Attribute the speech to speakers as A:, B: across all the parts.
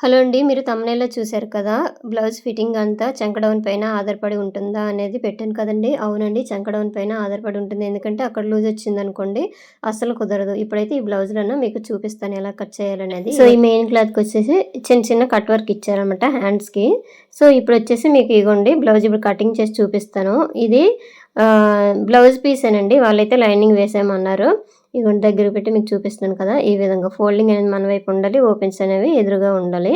A: Hello అండి. మీరు థంబ్‌నెయిల్‌లో చూసారు కదా! బ్లౌజ్ ఫిట్టింగ్ అంతా చంక డౌన్ పైన ఆధారపడి ఉంటుందా అనేది పెట్టాను కదండీ! అవునండి. చంక డౌన్ పైన ఆధారపడి ఉంటుంది. ఎందుకంటే అక్కడ లూజ్ వచ్చిందనుకోండి అస్సలు కుదరదు. ఇప్పుడైతే ఈ బ్లౌజ్‌లను మీకు చూపిస్తాను ఎలా కట్ చేయాలనేది. సో, ఈ మెయిన్ క్లాత్‌కొచ్చేసి చిన్న చిన్న కట్ వర్క్ ఇచ్చారనమాట హ్యాండ్స్‌కి. సో, ఇప్పుడొచ్చేసి మీకు ఇగోండి బ్లౌజ్ ఇప్పుడు కటింగ్ చేసి చూపిస్తాను. ఇది బ్లౌజ్ పీసేనండి. వాళ్ళైతే లైనింగ్ వేసేయమన్నారు. ఇగోండి దగ్గర పెట్టి మీకు చూపిస్తున్నాను కదా! ఈ విధంగా ఫోల్డింగ్ అనేది మన వైపు ఉండాలి. ఓపెన్స్ అనేవి ఎదురుగా ఉండాలి.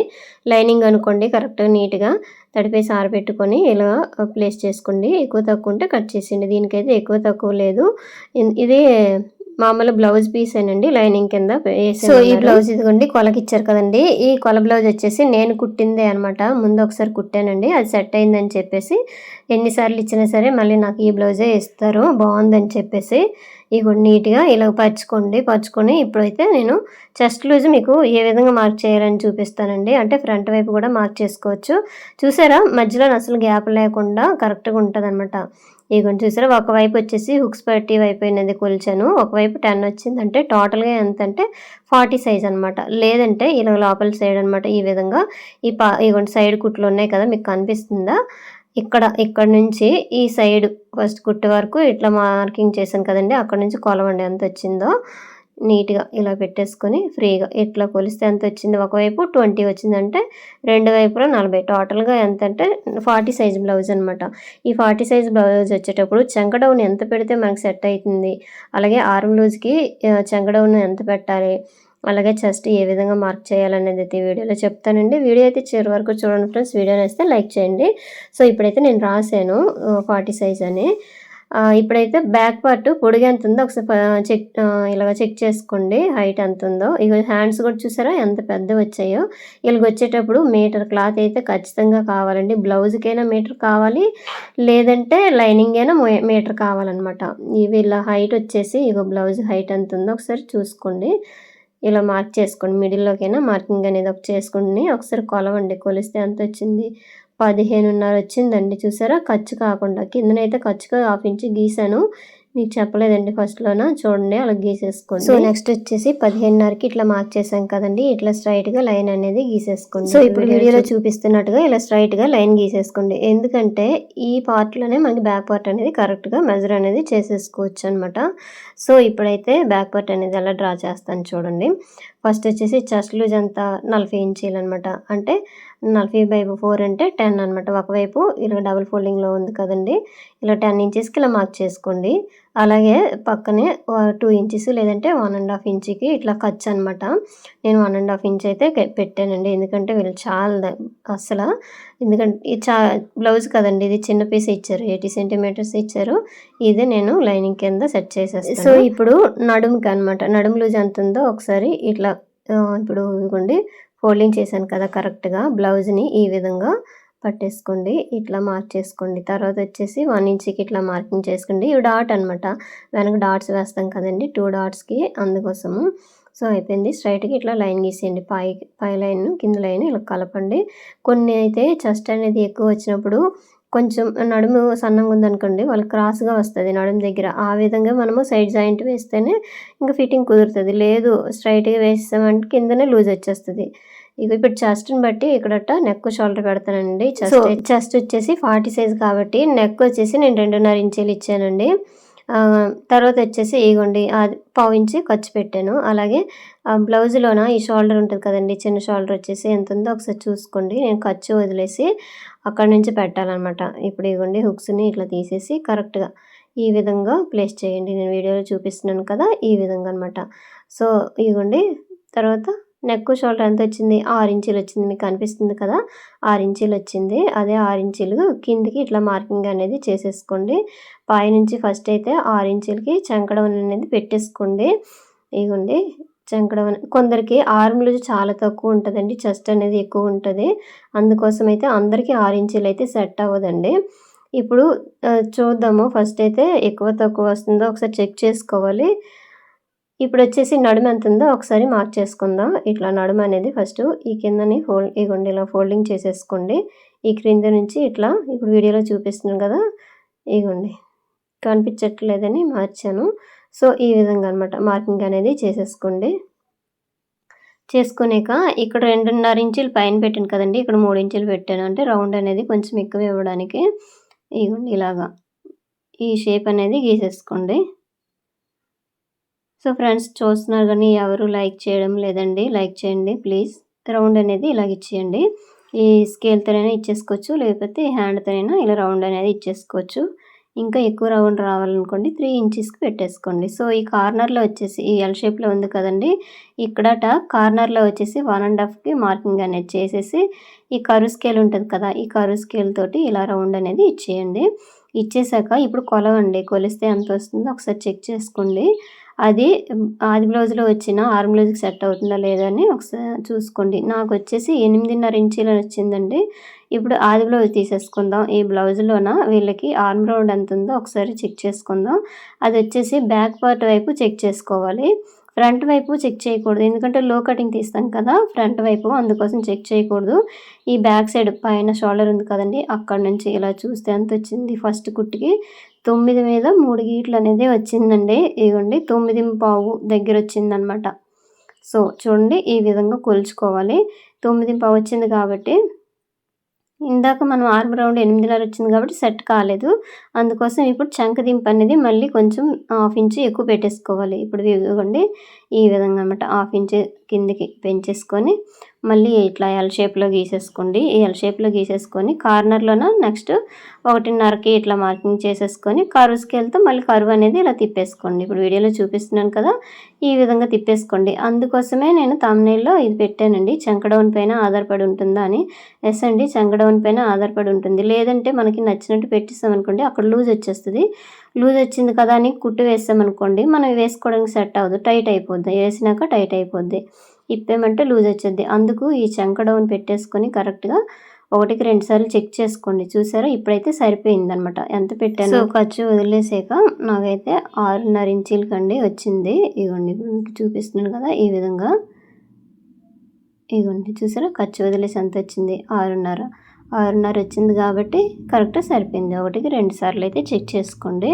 A: లైనింగ్ అనుకోండి కరెక్ట్‌గా నీట్‌గా తడిపేసి ఆరబెట్టుకొని ఇలా ప్లేస్ చేసుకోండి. ఎక్కువ తక్కువ ఉంటే కట్ చేసేయండి. దీనికైతే ఎక్కువ తక్కువ లేదు. ఇన్ ఇది మామూలు బ్లౌజ్ పీసేనండి లైనింగ్ కింద సో, ఈ బ్లౌజ్ ఇదిగోండి కొలకిచ్చారు కదండీ! ఈ కొల బ్లౌజ్ వచ్చేసి నేను కుట్టిందే అనమాట. ముందు ఒకసారి కుట్టానండి. అది సెట్ అయిందని చెప్పేసి ఎన్ని సార్లు ఇచ్చినా సరే మళ్ళీ నాకు ఈ బ్లౌజే ఇస్తారు. బావుందని చెప్పేసి ఇగోండి నీట్‌గా ఇలా పరుచుకోండి. పరుచుకొని ఇప్పుడైతే నేను చెస్ట్ లూజ్ మీకు ఏ విధంగా మార్క్ చేయాలని చూపిస్తానండి. అంటే ఫ్రంట్ వైపు కూడా మార్క్ చేసుకోవచ్చు. చూసారా మధ్యలో అసలు గ్యాప్ లేకుండా కరెక్ట్‌గా ఉంటదనమాట. ఇగోండి చూసారా ఒకవైపు వచ్చేసి హుక్స్ పట్టి వైపు కొలిచాను. ఒకవైపు 10 వచ్చిందంటే టోటల్‌గా ఎంత అంటే ఫార్టీ సైజ్ అనమాట. లేదంటే ఇలా లోపల సైడ్ అనమాట ఈ విధంగా ఈ పా ఇగోండి సైడ్ కుట్లు ఉన్నాయి కదా! మీకు కనిపిస్తుందా? ఇక్కడ ఇక్కడ నుంచి ఈ సైడ్ ఫస్ట్ కుట్టు వరకు ఇట్లా మార్కింగ్ చేశాను కదండీ! అక్కడి నుంచి కొలవండి ఎంతొచ్చిందో. నీట్‌గా ఇలా పెట్టేసుకొని ఫ్రీగా ఇట్లా కొలిస్తే ఎంత వచ్చింది ఒకవైపు 20 వచ్చిందంటే రెండు వైపులా 40 టోటల్‌గా ఎంత అంటే ఫార్టీ సైజ్ బ్లౌజ్ అనమాట. ఈ 40 సైజ్ బ్లౌజ్ వచ్చేటప్పుడు చెంకడౌన్ ఎంత పెడితే మనకు సెట్ అవుతుంది అలాగే ఆర్మ్ లూజ్‌కి చెంకడౌన్ డౌన్ ఎంత పెట్టాలి. అలాగే చెస్ట్ ఏ విధంగా మార్క్ చేయాలనేది అయితే వీడియోలో చెప్తానండి. వీడియో అయితే చివరి వరకు చూడండి ఫ్రెండ్స్. వీడియో నేస్తే లైక్ చేయండి. సో, ఇప్పుడైతే నేను రాసాను ఫార్టీ సైజ్ అని. ఇప్పుడైతే బ్యాక్ పార్ట్ పొడిగి ఎంత ఉందో ఒకసారి చెక్ ఇలాగ చెక్ చేసుకోండి హైట్ ఎంత ఉందో. ఇగో హ్యాండ్స్ కూడా చూసారా ఎంత పెద్దవి వచ్చాయో. ఇలాగొచ్చేటప్పుడు మీటర్ క్లాత్ అయితే ఖచ్చితంగా కావాలండి. బ్లౌజ్‌కైనా మీటర్ కావాలి. లేదంటే లైనింగ్ అయినా మీటర్ కావాలన్నమాట ఇవి ఇలా హైట్ వచ్చేసి ఇగో బ్లౌజ్ హైట్ ఎంత ఉందో ఒకసారి చూసుకోండి. ఇలా మార్క్ చేసుకోండి. మిడిల్‌లోకైనా మార్కింగ్ అనేది ఒకటి చేసుకొని ఒకసారి కొలవండి. కొలిస్తే ఎంత వచ్చింది 15.5 వచ్చిందండి. చూసారా ఖర్చు కాకుండా. కిందనైతే ఖర్చుగా హాఫ్ ఇంచ్ గీసాను. మీకు చెప్పలేదండి ఫస్ట్‌లోన చూడండి అలా గీసేసుకోండి. సో, నెక్స్ట్ వచ్చేసి 15.5కి ఇట్లా మార్క్ చేశాం కదండీ! ఇట్లా స్ట్రెయిట్‌గా లైన్ అనేది గీసేసుకోండి. సో, ఇప్పుడు వీడియోలో చూపిస్తున్నట్టుగా ఇలా స్ట్రెయిట్‌గా లైన్ గీసేసుకోండి. ఎందుకంటే ఈ పార్ట్‌లోనే మనకి బ్యాక్ పార్ట్ అనేది కరెక్ట్‌గా మెజర్ అనేది చేసేసుకోవచ్చు అనమాట. సో, ఇప్పుడైతే బ్యాక్ పార్ట్ అనేది ఎలా డ్రా చేస్తాను చూడండి. ఫస్ట్ వచ్చేసి చెస్ట్ లూజ్ ఎంత 40 ఇంచీలనమాట. అంటే 40/4 అంటే 10 అనమాట. ఒకవైపు ఇలా డబుల్ ఫోల్డింగ్‌లో ఉంది కదండీ! ఇలా 10 ఇంచెస్‌కి ఇలా మార్క్ చేసుకోండి. అలాగే పక్కనే 2 ఇంచెస్ లేదంటే 1 ½ ఇంచ్‌కి ఇట్లా ఖర్చు అనమాట. నేను 1 ½ ఇంచ్ అయితే పెట్టానండి. ఎందుకంటే వీళ్ళు చాలా ద అస్సల ఎందుకంటే ఇది చా బ్లౌజ్ కదండీ! ఇది చిన్న పీసే ఇచ్చారు. 80 సెంటీమీటర్స్ ఇచ్చారు. ఇదే నేను లైనింగ్ కింద సెట్ చేసేస్తాను. సో, ఇప్పుడు నడుముకనమాట. నడుము లూజ్ ఎంత ఉందో ఒకసారి ఇట్లా ఇప్పుడు ఇదిగోండి ఫోల్డింగ్ చేశాను కదా! కరెక్ట్‌గా బ్లౌజ్‌ని ఈ విధంగా పట్టేసుకోండి. ఇట్లా మార్క్ చేసుకోండి. తర్వాత వచ్చేసి వన్ ఇంచ్‌కి ఇట్లా మార్కింగ్ చేసుకోండి. ఇవి డాట్ అనమాట. వెనక డాట్స్ వేస్తాం కదండీ! టూ డాట్స్‌కి అందుకోసము. సో, అయిపోయింది. స్ట్రైట్గా ఇట్లా లైన్ గీసేయండి. పై పై లైన్ కింద లైన్ ఇలా కలపండి. కొన్ని అయితే చెస్ట్ అనేది ఎక్కువ వచ్చినప్పుడు కొంచెం నడుము సన్నంగా ఉందనుకోండి వాళ్ళకి క్రాస్‌గా వస్తుంది నడుము దగ్గర. ఆ విధంగా మనము సైడ్ జాయింట్ వేస్తేనే ఇంకా ఫిట్టింగ్ కుదురుతుంది లేదు స్ట్రైట్గా వేసామంటే కిందనే లూజ్ వచ్చేస్తుంది ఇగో ఇప్పుడు చెస్ట్‌ని బట్టి ఇక్కడట నెక్, షోల్డర్ పెడతానండి. చెస్ట్ చెస్ట్ వచ్చేసి 40 సైజ్ కాబట్టి నెక్ వచ్చేసి నేను 2.5 ఇంచీలు ఇచ్చానండి. తర్వాత వచ్చేసి ఇగోండి అది పావించి ఖర్చు పెట్టాను. అలాగే బ్లౌజ్‌లోన ఈ షోల్డర్ ఉంటది కదండీ! చిన్న షోల్డర్ వచ్చేసి ఎంత ఉందో ఒకసారి చూసుకోండి. నేను ఖర్చు వదిలేసి అక్కడి నుంచి పెట్టాలనమాట. ఇప్పుడు ఇగోండి హుక్స్‌ని ఇట్లా తీసేసి కరెక్ట్‌గా ఈ విధంగా ప్లేస్ చేయండి. నేను వీడియోలో చూపిస్తున్నాను కదా! ఈ విధంగా అనమాట. సో, ఇగోండి తర్వాత నెక్, షోల్డర్ ఎంతొచ్చింది 6 ఇంచీలు వచ్చింది. మీకు కనిపిస్తుంది కదా! ఆరు ఇంచీలు వచ్చింది. అదే ఆరు ఇంచీలు కిందకి ఇట్లా మార్కింగ్ అనేది చేసేసుకోండి. పైనుంచి ఫస్ట్ అయితే ఆరు ఇంచీలకి చంక అనేది పెట్టేసుకోండి. ఇగోండి చంక కొందరికి ఆర్మ్లు చాలా తక్కువ ఉంటుందండి చెస్ట్ అనేది ఎక్కువ ఉంటుంది అందుకోసం అయితే అందరికీ ఆరు ఇంచీలు అయితే సెట్ అవ్వదండి. ఇప్పుడు చూద్దాము ఫస్ట్ అయితే ఎక్కువ తక్కువ వస్తుందో ఒకసారి చెక్ చేసుకోవాలి. ఇప్పుడు వచ్చేసి నడుము ఎంత ఉందో ఒకసారి మార్క్ చేసుకుందాం. ఇట్లా నడుము అనేది ఫస్ట్ ఈ కిందని ఫోల్డ్ ఇగోండి ఇలా ఫోల్డింగ్ చేసేసుకోండి. ఈ క్రింద నుంచి ఇట్లా ఇప్పుడు వీడియోలో చూపిస్తున్నాను కదా! ఇగోండి కనిపించట్లేదని మార్చాను. సో, ఈ విధంగా అనమాట మార్కింగ్ అనేది చేసేసుకోండి.
B: చేసుకునేక ఇక్కడ రెండున్నర ఇంచులు పైన పెట్టాను కదండి ఇక్కడ మూడు ఇంచులు పెట్టాను అంటే రౌండ్ అనేది కొంచెం ఎక్కువ ఇవ్వడానికి ఇగోండి ఇలాగా ఈ షేప్ అనేది గీసేసుకోండి సో ఫ్రెండ్స్ చూస్తున్నారు కానీ ఎవరు లైక్ చేయడం లేదండి. లైక్ చేయండి ప్లీజ్. రౌండ్ అనేది ఇలాగ ఇచ్చేయండి. ఈ స్కేల్తోనైనా ఇచ్చేసుకోవచ్చు. లేకపోతే హ్యాండ్తోనైనా ఇలా రౌండ్ అనేది ఇచ్చేసుకోవచ్చు. ఇంకా ఎక్కువ రౌండ్ రావాలనుకోండి త్రీ ఇంచెస్కి పెట్టేసుకోండి. సో ఈ కార్నర్లో వచ్చేసి ఈ ఎల్ షేప్లో ఉంది కదండి. ఇక్కడట కార్నర్లో వచ్చేసి వన్ అండ్ హాఫ్కి మార్కింగ్ అనేది చేసేసి ఈ కరు స్కేల్ ఉంటుంది కదా ఈ కరు స్కేల్ తోటి ఇలా రౌండ్ అనేది ఇచ్చేయండి. ఇచ్చేసాక ఇప్పుడు కొలవండి. కొలిస్తే ఎంత వస్తుందో ఒకసారి చెక్ చేసుకోండి. అది ఆది బ్లౌజ్లో వచ్చిన ఆర్మ్ బ్లౌజ్కి సెట్ అవుతుందా లేదా అని ఒకసారి చూసుకోండి. నాకు వచ్చేసి ఎనిమిదిన్నర ఇంచీలు వచ్చిందండి. ఇప్పుడు ఆది బ్లౌజ్ తీసేసుకుందాం. ఈ బ్లౌజ్లోన వీళ్ళకి ఆర్మ్ రౌండ్ ఎంత ఉందో ఒకసారి చెక్ చేసుకుందాం. అది వచ్చేసి బ్యాక్ పార్ట్ వైపు చెక్ చేసుకోవాలి. ఫ్రంట్ వైపు చెక్ చేయకూడదు. ఎందుకంటే లో కటింగ్ తీస్తాం కదా ఫ్రంట్ వైపు అందుకోసం చెక్ చేయకూడదు. ఈ బ్యాక్ సైడ్ పైన షోల్డర్ ఉంది కదండి అక్కడ నుంచి ఇలా చూస్తే ఎంత వచ్చింది ఫస్ట్ కుట్టికి? తొమ్మిది మీద మూడు గీట్లు అనేది వచ్చిందండి. ఇవ్వండి తొమ్మిది పావు దగ్గర వచ్చిందనమాట. సో చూడండి ఈ విధంగా కొలుచుకోవాలి. తొమ్మిది పావు వచ్చింది కాబట్టి ఇందాక మనం ఆర్మ్ రౌండ్ ఎనిమిదిన్నర వచ్చింది కాబట్టి సెట్ కాలేదు. అందుకోసం ఇప్పుడు చంకదింపు అనేది మళ్ళీ కొంచెం హాఫ్ ఇంచు ఎక్కువ పెట్టేసుకోవాలి. ఇప్పుడు ఇవ్వండి ఈ విధంగా అనమాట హాఫ్ ఇంచ్ కిందికి పెంచేసుకొని మళ్ళీ ఇట్లా ఎల్ షేప్లో గీసేసుకోండి. ఈ ఎల్ షేప్లో గీసేసుకొని కార్నర్లోన నెక్స్ట్ ఒకటిన్నరకి ఇట్లా మార్కింగ్ చేసేసుకొని కరువు స్కేల్తో మళ్ళీ కరువు అనేది ఇలా తిప్పేసుకోండి. ఇప్పుడు వీడియోలో చూపిస్తున్నాను కదా ఈ విధంగా తిప్పేసుకోండి. అందుకోసమే నేను తమ్నైల్లో ఇది పెట్టానండి. చెంకడౌన్ పైన ఆధారపడి ఉంటుందా అని. ఎస్ అండి చంకడౌన్ పైన ఆధారపడి ఉంటుంది. లేదంటే మనకి నచ్చినట్టు పెట్టిస్తామనుకోండి అక్కడ లూజ్ వచ్చేస్తుంది. లూజ్ వచ్చింది కదా అని కుట్టు వేస్తామనుకోండి మనం వేసుకోవడానికి సెట్ అవ్వదు. టైట్ అయిపోద్ది. వేసినాక టైట్ అయిపోద్ది. ఇప్పేమంటే లూజ్ వచ్చేది అందుకు ఈ చంక డౌన్ పెట్టేసుకొని కరెక్ట్గా ఒకటికి రెండు సార్లు చెక్ చేసుకోండి. చూసారా? ఇప్పుడైతే సరిపోయిందనమాట ఎంత పెట్టాను? ఖర్చు వదిలేసాక నాకైతే ఆరున్నర ఇంచీలకండి వచ్చింది. ఇగోండి మీకు చూపిస్తున్నాను కదా ఈ విధంగా. ఇగోండి చూసారా? ఖర్చు వదిలేసి ఎంత వచ్చింది? ఆరున్నర. ఆరున్నర వచ్చింది కాబట్టి కరెక్ట్గా సరిపోయింది. ఒకటికి రెండు సార్లు అయితే చెక్ చేసుకోండి.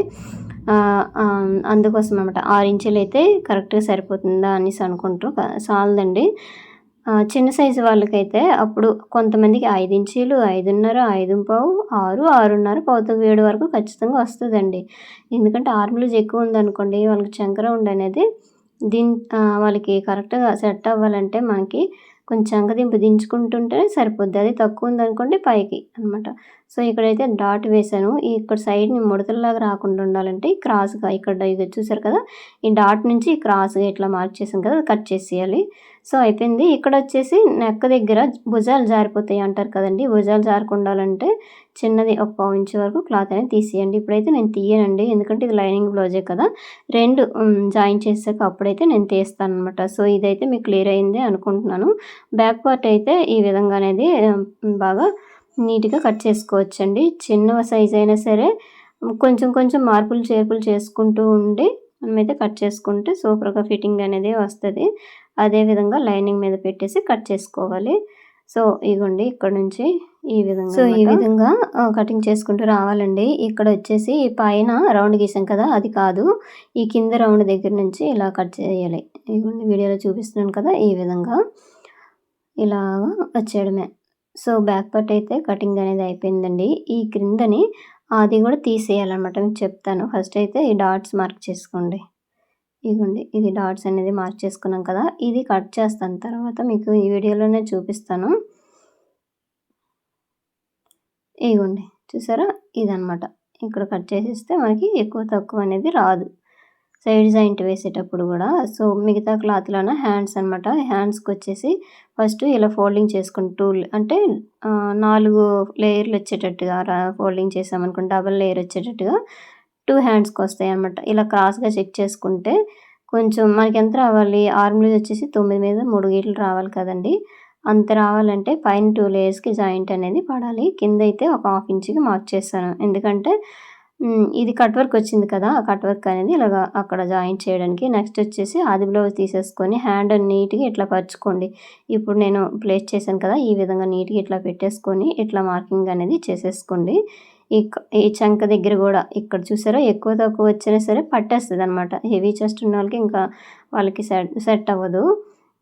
B: అందుకోసం అనమాట ఆరు ఇంచులు అయితే కరెక్ట్గా సరిపోతుందా అనేసి అనుకుంటూ చాలదండి. చిన్న సైజు వాళ్ళకైతే అప్పుడు కొంతమందికి ఐదు ఇంచీలు ఐదున్నర ఐదు పావు ఆరు ఆరున్నర పావుతకు ఏడు వరకు ఖచ్చితంగా వస్తుందండి. ఎందుకంటే ఆర్మ్లూజ్ ఎక్కువ ఉందనుకోండి వాళ్ళకి చంకరౌండ్ అనేది దీని వాళ్ళకి కరెక్ట్గా సెట్ అవ్వాలంటే మనకి కొంచెం అంగదింపు దించుకుంటుంటేనే సరిపోద్ది. అది తక్కువ ఉందనుకోండి పైకి అనమాట. సో ఇక్కడైతే డాట్ వేసాను ఇక్కడ సైడ్ని ముడతల్లాగా రాకుండా ఉండాలంటే క్రాస్గా ఇక్కడ ఇది చూసారు కదా? ఈ డాట్ నుంచి క్రాస్గా ఇట్లా మార్క్ చేసాం కదా? కట్ చేసేయాలి. సో అయిపోయింది. ఇక్కడ వచ్చేసి నెక్క దగ్గర భుజాలు జారిపోతాయి అంటారు కదండి? భుజాలు జారకుండాలంటే చిన్నది ఒక పావు ఇంచు వరకు క్లాత్ అనేది తీసేయండి. ఇప్పుడైతే నేను తీయనండి. ఎందుకంటే ఇది లైనింగ్ బ్లౌజే కదా? రెండు జాయిన్ చేసాక అప్పుడైతే నేను తీస్తాను అనమాట సో ఇదైతే మీకు క్లియర్ అయింది అనుకుంటున్నాను. బ్యాక్ పార్ట్ అయితే ఈ విధంగా అనేది బాగా నీట్గా కట్ చేసుకోవచ్చండి. చిన్న సైజ్ అయినా సరే కొంచెం కొంచెం మార్పులు చేర్పులు చేసుకుంటూ ఉండి మనమైతే కట్ చేసుకుంటే సూపర్గా ఫిట్టింగ్ అనేది వస్తుంది. అదేవిధంగా లైనింగ్ మీద పెట్టేసి కట్ చేసుకోవాలి. సో ఇగోండి ఇక్కడ నుంచి ఈ విధంగా సో ఈ విధంగా కటింగ్ చేసుకుంటూ రావాలండి. ఇక్కడ వచ్చేసి పైన రౌండ్ గీసాం కదా అది కాదు. ఈ కింద రౌండ్ దగ్గర నుంచి ఇలా కట్ చేయాలి. ఇగోండి వీడియోలో చూపిస్తున్నాను కదా ఈ విధంగా ఇలా వచ్చేయడమే. సో బ్యాక్ పార్ట్ అయితే కటింగ్ అనేది అయిపోయిందండి. ఈ క్రిందని అది కూడా తీసేయాలన్నమాట. నేను చెప్తాను. ఫస్ట్ అయితే ఈ డాట్స్ మార్క్ చేసుకోండి. ఇదిగోండి ఇది డాట్స్ అనేది మార్క్ చేసుకున్నాం కదా ఇది కట్ చేస్తాను. తర్వాత మీకు ఈ వీడియోలోనే చూపిస్తాను. ఇదిగోండి చూసారా? ఇదనమాట ఇక్కడ కట్ చేసేస్తే మనకి ఎక్కువ తక్కువ అనేది రాదు. సైడ్ జాయింట్ వేసేటప్పుడు కూడా. సో మిగతా క్లాత్లోన హ్యాండ్స్ అనమాట హ్యాండ్స్కి వచ్చేసి ఫస్ట్ ఇలా ఫోల్డింగ్ చేసుకుంటూ అంటే నాలుగు లేయర్లు వచ్చేటట్టుగా ఫోల్డింగ్ చేసామనుకోండి డబల్ లేయర్ వచ్చేటట్టుగా టూ హ్యాండ్స్కి వస్తాయి అనమాట ఇలా క్రాస్గా చెక్ చేసుకుంటే కొంచెం మనకి ఎంత రావాలి? ఆర్మ్లీ వచ్చేసి తొమ్మిది మీద మూడు గీట్లు రావాలి కదండి. అంత రావాలంటే పైన టూ లేయర్స్కి జాయింట్ అనేది పడాలి. కింద అయితే ఒక హాఫ్ ఇంచ్కి మార్క్ చేస్తాను. ఎందుకంటే ఇది కట్ వర్క్ వచ్చింది కదా ఆ కట్ వర్క్ అనేది ఇలాగ అక్కడ జాయిన్ చేయడానికి. నెక్స్ట్ వచ్చేసి ఆది బ్లౌజ్ తీసేసుకొని హ్యాండ్ నీట్గా ఇట్లా పరుచుకోండి. ఇప్పుడు నేను ప్లేస్ చేశాను కదా ఈ విధంగా నీట్గా ఇట్లా పెట్టేసుకొని ఇట్లా మార్కింగ్ అనేది చేసేసుకోండి. ఈ ఈ చంక దగ్గర కూడా ఇక్కడ చూసారా ఎక్కువ తక్కువ వచ్చినా సరే పట్టేస్తుంది అనమాట హెవీ చెస్ట్ ఉన్న వాళ్ళకి ఇంకా వాళ్ళకి సెట్ సెట్ అవ్వదు.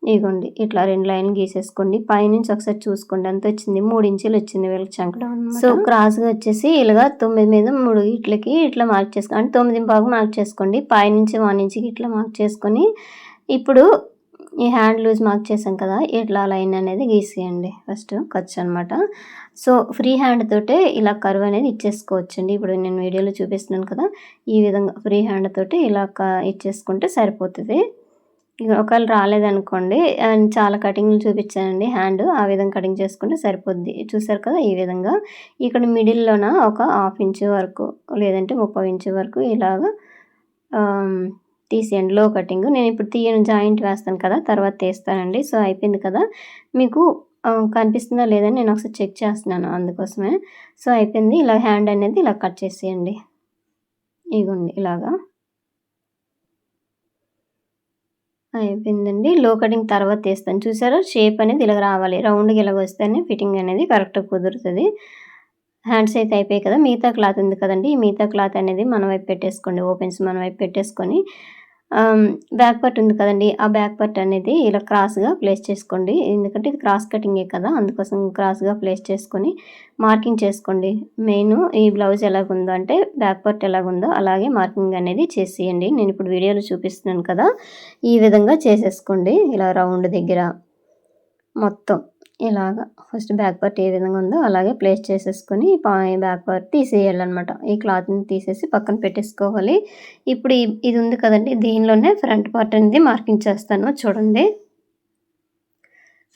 B: ఇగోండి ఇట్లా రెండు లైన్ గీసేసుకోండి. పైనుంచి ఒకసారి చూసుకోండి. అంత వచ్చింది. మూడు ఇంచులు వచ్చింది వీళ్ళకి చంకడం సో క్రాస్గా వచ్చేసి ఇలాగా తొమ్మిది మీద మూడు ఇట్లకి ఇట్లా మార్క్ చేసుకోండి అంటే తొమ్మిది పాకు మార్క్ చేసుకోండి. పైనుంచి వన్ ఇంచుకి ఇట్లా మార్క్ చేసుకొని ఇప్పుడు ఈ హ్యాండ్ లూజ్ మార్క్ చేసాం కదా ఇట్లా లైన్ అనేది గీసేయండి. ఫస్ట్ ఖర్చు అనమాట సో ఫ్రీ హ్యాండ్ తోటే ఇలా కర్వ్ అనేది ఇచ్చేసుకోవచ్చండి. ఇప్పుడు నేను వీడియోలో చూపిస్తున్నాను కదా ఈ విధంగా ఫ్రీ హ్యాండ్ తోటి ఇలా ఇచ్చేసుకుంటే సరిపోతుంది. ఒకవేళ రాలేదనుకోండి చాలా కటింగ్లు చూపించానండి హ్యాండ్ ఆ విధంగా కటింగ్ చేసుకుంటే సరిపోద్ది. చూసారు కదా ఈ విధంగా. ఇక్కడ మిడిల్లోన ఒక హాఫ్ ఇంచ్ వరకు లేదంటే ముప్పై ఇంచు వరకు ఇలాగ తీసేయండి. లో కటింగ్. నేను ఇప్పుడు తీయను జాయింట్ వేస్తాను కదా తర్వాత తీస్తానండి. సో అయిపోయింది కదా. మీకు కనిపిస్తుందా లేదని నేను ఒకసారి చెక్ చేస్తున్నాను అందుకోసమే. సో అయిపోయింది. ఇలా హ్యాండ్ అనేది ఇలా కట్ చేసేయండి. ఇగోండి ఇలాగా. అయిపోయిందండి లో కటింగ్ తర్వాత తీస్తాను చూసారా? షేప్ అనేది ఇలా రావాలి. రౌండ్గా ఇలాగ వస్తేనే ఫిట్టింగ్ అనేది కరెక్ట్గా కుదురుతుంది. హ్యాండ్స్ అయితే అయిపోయాయి కదా? మిగతా క్లాత్ ఉంది కదండి. ఈ మిగతా క్లాత్ అనేది మన వైపు పెట్టేసుకోండి. ఓపెన్స్ మన వైపు పెట్టేసుకొని బ్యాక్ పార్ట్ ఉంది కదండి. ఆ బ్యాక్ పార్ట్ అనేది ఇలా క్రాస్గా ప్లేస్ చేసుకోండి. ఎందుకంటే ఇది క్రాస్ కటింగే కదా. అందుకోసం క్రాస్గా ప్లేస్ చేసుకొని మార్కింగ్ చేసుకోండి. మెయిన్ ఈ బ్లౌజ్ ఎలాగుందో అంటే బ్యాక్ పార్ట్ ఎలాగుందో అలాగే మార్కింగ్ అనేది చేసేయండి. నేను ఇప్పుడు వీడియోలో చూపిస్తున్నాను కదా. ఈ విధంగా చేసేసుకోండి. ఇలా రౌండ్ దగ్గర మొత్తం. ఇలాగా ఫస్ట్ బ్యాక్ పార్ట్ ఏ విధంగా ఉందో అలాగే ప్లేస్ చేసేసుకొని బ్యాక్ పార్ట్ తీసేయాలన్నమాట. ఈ క్లాత్ని తీసేసి పక్కన పెట్టేసుకోవాలి. ఇప్పుడు ఇది ఉంది కదండి దీనిలోనే ఫ్రంట్ పార్ట్ అనేది మార్కింగ్ చేస్తాను చూడండి.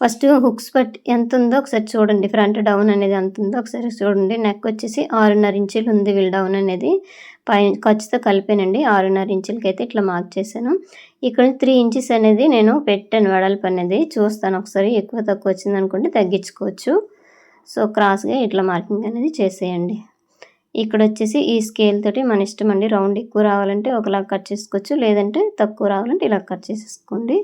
B: ఫస్ట్ హుక్స్ పట్టి ఎంత ఉందో ఒకసారి చూడండి. ఫ్రంట్ డౌన్ అనేది ఎంత ఉందో ఒకసారి చూడండి. నెక్ వచ్చేసి ఆరున్నర ఇంచులు ఉంది వీల్ డౌన్ అనేది. పై ఖర్చుతో కలిపానండి. ఆరున్నర ఇంచులకి అయితే ఇట్లా మార్క్ చేశాను. ఇక్కడ త్రీ ఇంచెస్ అనేది నేను పెట్టాను వెడల్పు అనేది. చూస్తాను ఒకసారి ఎక్కువ తక్కువ వచ్చింది అనుకుంటే తగ్గించుకోవచ్చు. సో క్రాస్గా ఇట్లా మార్కింగ్ అనేది చేసేయండి. ఇక్కడ వచ్చేసి ఈ స్కేల్ తోటి మన ఇష్టం అండి. రౌండ్ ఎక్కువ రావాలంటే ఒకలా కట్ చేసుకోవచ్చు. లేదంటే తక్కువ రావాలంటే ఇలా కట్ చేసేసుకోండి.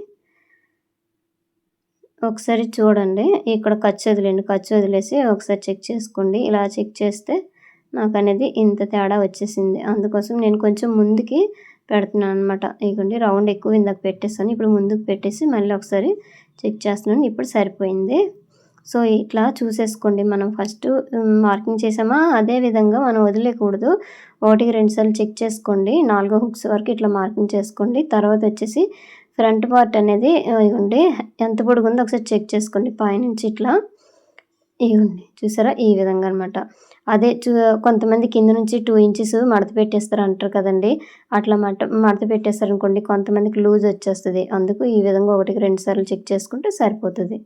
B: ఒకసారి చూడండి. ఇక్కడ ఖర్చు వదిలేండి ఖర్చు వదిలేసి ఒకసారి చెక్ చేసుకోండి. ఇలా చెక్ చేస్తే నాకు అనేది ఇంత తేడా వచ్చేసింది. అందుకోసం నేను కొంచెం ముందుకి పెడుతున్నాను అనమాట ఇదిగోండి రౌండ్ ఎక్కువ ఇందాక పెట్టేస్తాను ఇప్పుడు ముందుకు పెట్టేసి మళ్ళీ ఒకసారి చెక్ చేస్తున్నాను. ఇప్పుడు సరిపోయింది. సో ఇట్లా చూసేసుకోండి. మనం ఫస్ట్ మార్కింగ్ చేసామా? అదే విధంగా మనం వదిలేయకూడదు ఒకటికి రెండుసార్లు చెక్ చేసుకోండి. నాలుగో హుక్స్ వరకు ఇట్లా మార్కింగ్ చేసుకోండి. తర్వాత వచ్చేసి ఫ్రంట్ పార్ట్ అనేది ఇవ్వండి ఎంత పొడుగుందో ఒకసారి చెక్ చేసుకోండి. పైనుంచి ఇట్లా. ఇవ్వండి చూసారా? ఈ విధంగా అనమాట అదే చూ కొంతమంది కింద నుంచి టూ ఇంచెస్ మడత పెట్టేస్తారు అంటారు కదండి. అట్లా మడత మడత పెట్టేస్తారు అనుకోండి కొంతమందికి లూజ్ వచ్చేస్తుంది. అందుకు ఈ విధంగా ఒకటికి రెండు సార్లు చెక్ చేసుకుంటే సరిపోతుంది.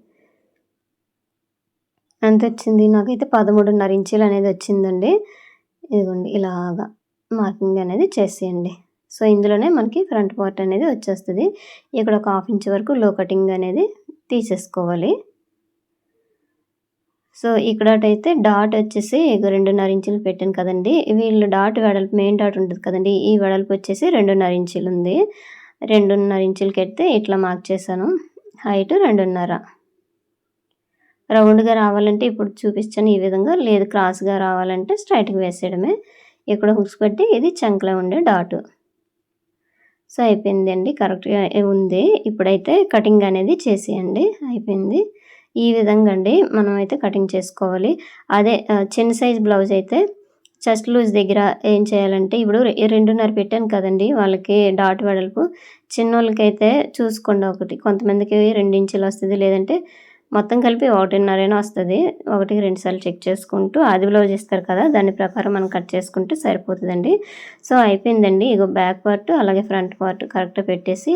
B: ఎంత వచ్చింది? నాకైతే పదమూడున్నర ఇంచీలు అనేది వచ్చిందండి. ఇదిగోండి ఇలాగా మార్కింగ్ అనేది చేసేయండి. సో ఇందులోనే మనకి ఫ్రంట్ పార్ట్ అనేది వచ్చేస్తుంది. ఇక్కడ ఒక హాఫ్ ఇంచ్ వరకు లో కటింగ్ అనేది తీసేసుకోవాలి. సో ఇక్కడటైతే డాట్ వచ్చేసి రెండున్నర ఇంచులు పెట్టాను కదండి. వీళ్ళు డాట్ వెడల్పు మెయిన్ డాట్ ఉంటుంది కదండి. ఈ వెడల్పు వచ్చేసి రెండున్నర ఇంచులు ఉంది. రెండున్నర ఇంచులకి అయితే ఇట్లా మార్క్ చేశాను. హైట్ రెండున్నర. రౌండ్గా రావాలంటే ఇప్పుడు చూపించాను ఈ విధంగా. లేదు క్రాస్గా రావాలంటే స్ట్రైట్గా వేసేయడమే. ఇక్కడ హుక్స్ పెట్టి ఇది చంకలో ఉండే డాటు. సో అయిపోయిందండి. కరెక్ట్గా ఉంది. ఇప్పుడైతే కటింగ్ అనేది చేసేయండి. అయిపోయింది. ఈ విధంగా అండి మనం అయితే కటింగ్ చేసుకోవాలి. అదే చిన్న సైజ్ బ్లౌజ్ అయితే చెస్ట్ లూజ్ దగ్గర ఏం చేయాలంటే ఇప్పుడు రెండున్నర పెట్టాను కదండి వాళ్ళకి డాట్ వెడల్పు. చిన్నోళ్ళకైతే చూసుకోండి ఒకటి. కొంతమందికి రెండు ఇంచులు వస్తుంది లేదంటే మొత్తం కలిపి ఒకటిన్నరైనా వస్తుంది. ఒకటికి రెండు సార్లు చెక్ చేసుకుంటూ అది బ్లౌజ్ ఇస్తారు కదా దాని ప్రకారం మనం కట్ చేసుకుంటే సరిపోతుందండి. సో అయిపోయిందండి. ఇగో బ్యాక్ పార్ట్ అలాగే ఫ్రంట్ పార్ట్ కరెక్ట్గా పెట్టేసి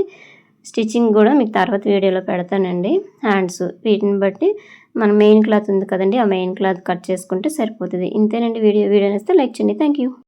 B: స్టిచ్చింగ్ కూడా మీకు తర్వాత వీడియోలో పెడతానండి. హ్యాండ్స్ వీటిని బట్టి మన మెయిన్ క్లాత్ ఉంది కదండి ఆ మెయిన్ క్లాత్ కట్ చేసుకుంటే సరిపోతుంది. ఇంతేనండి వీడియో. వీడియో నేస్తే లైక్ చేయండి. థ్యాంక్